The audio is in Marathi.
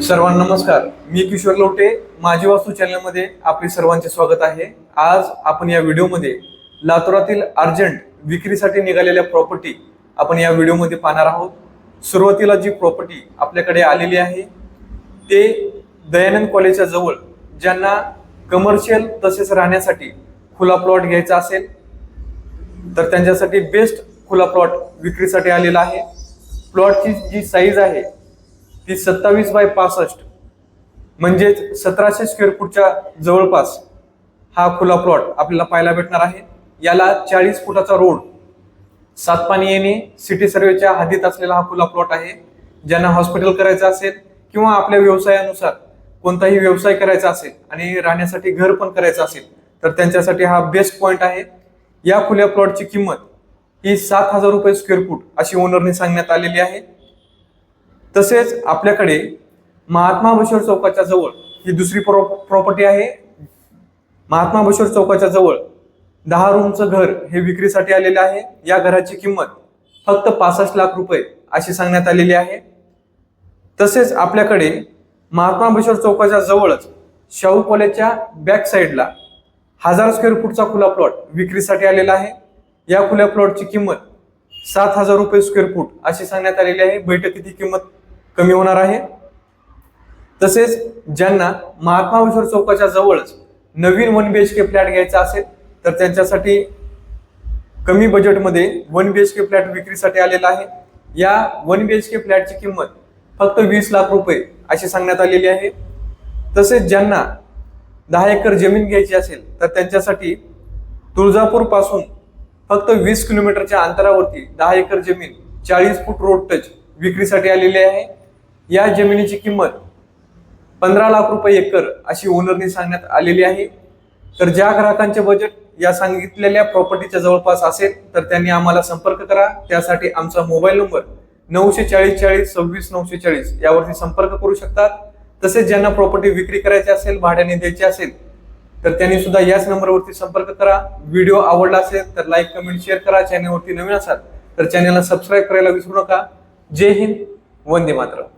सर्वांना नमस्कार. मी किशोर लोटे माझी वास्तू चॅनलमध्ये आपले सर्वांचे स्वागत आहे. आज आपण या व्हिडिओमध्ये लातूरातील अर्जंट विक्रीसाठी निघालेल्या प्रॉपर्टी आपण या व्हिडिओमध्ये पाहणार आहोत. सुरुवातीला जी प्रॉपर्टी आपल्याकडे आलेली आहे ते दयानंद कॉलेजच्या जवळ ज्यांना कमर्शियल तसेच राहण्यासाठी खुला प्लॉट घ्यायचा असेल तर त्यांच्यासाठी बेस्ट खुला प्लॉट विक्रीसाठी आलेला आहे. प्लॉटची जी साईज आहे ती सत्तावीस बाय पासष्ट म्हणजेच सतराशे स्क्वेअर फूटच्या जवळपास हा खुला प्लॉट आपल्याला पाहायला भेटणार आहे. याला चाळीस फुटाचा रोड सातपाणी येणे सिटी सर्वेच्या हद्दीत असलेला हा खुला प्लॉट आहे. ज्यांना हॉस्पिटल करायचं असेल किंवा आपल्या व्यवसायानुसार कोणताही व्यवसाय करायचा असेल आणि राहण्यासाठी घर पण करायचं असेल तर त्यांच्यासाठी हा बेस्ट पॉईंट आहे. या खुल्या प्लॉटची किंमत ही सात हजार रुपये स्क्वेअर फूट अशी ओनरने सांगण्यात आलेली आहे. तसेच आपल्याकडे महात्मा बशोर चौकाच्या जवळ ही दुसरी प्रॉपर्टी आहे. महात्मा बशोर चौकाच्या जवळ दहा रूमचं घर हे विक्रीसाठी आलेले आहे. या घराची किंमत फक्त पासष्ट लाख रुपये अशी सांगण्यात आलेली आहे. तसेच आपल्याकडे महात्मा बशोर चौकाच्या जवळच शाहू कॉलेजच्या बॅक साईडला हजार स्क्वेअर फूटचा खुला प्लॉट विक्रीसाठी आलेला आहे. या खुल्या प्लॉटची किंमत सात हजार रुपये स्क्वेअर फूट अशी सांगण्यात आलेली आहे. बैठकीत ही किंमत कमी होणार आहे. तसेच ज्यांना महात्मा चौकाच्या जवळच नवीन one B H K flat घ्यायचा असेल तर त्यांच्यासाठी कमी बजेटमध्ये one B H K flat विक्रीसाठी आलेला आहे. या वन बी एच के फ्लॅटची किंमत फक्त वीस लाख रुपये अशी सांगण्यात आलेली आहे. तसेच ज्यांना दहा एकर जमीन घ्यायची असेल तर त्यांच्यासाठी तुळजापूरपासून फक्त वीस किलोमीटरच्या अंतरावरती दहा एकर जमीन चाळीस फूट रोड टच विक्रीसाठी आलेली आहे. या जमिनीची किंमत पंधरा लाख रुपये एकर अशी ओनरने सांगण्यात आलेली आहे. तर ज्या ग्राहकांचे बजेट या सांगितलेल्या प्रॉपर्टीच्या जवळपास असेल तर त्यांनी आम्हाला संपर्क करा. त्यासाठी आमचा मोबाईल नंबर नऊशे चाळीस चाळीस सव्वीस नऊशे चाळीस यावरती संपर्क करू शकतात. तसेच ज्यांना प्रॉपर्टी विक्री करायची असेल भाड्याने द्यायची असेल तर त्यांनी सुद्धा याच नंबरवरती संपर्क करा. व्हिडिओ आवडला असेल तर लाईक कमेंट शेअर करा. चॅनलवरती नवीन असाल तर चॅनलला सबस्क्राईब करायला विसरू नका. जय हिंद वंदे मातरम.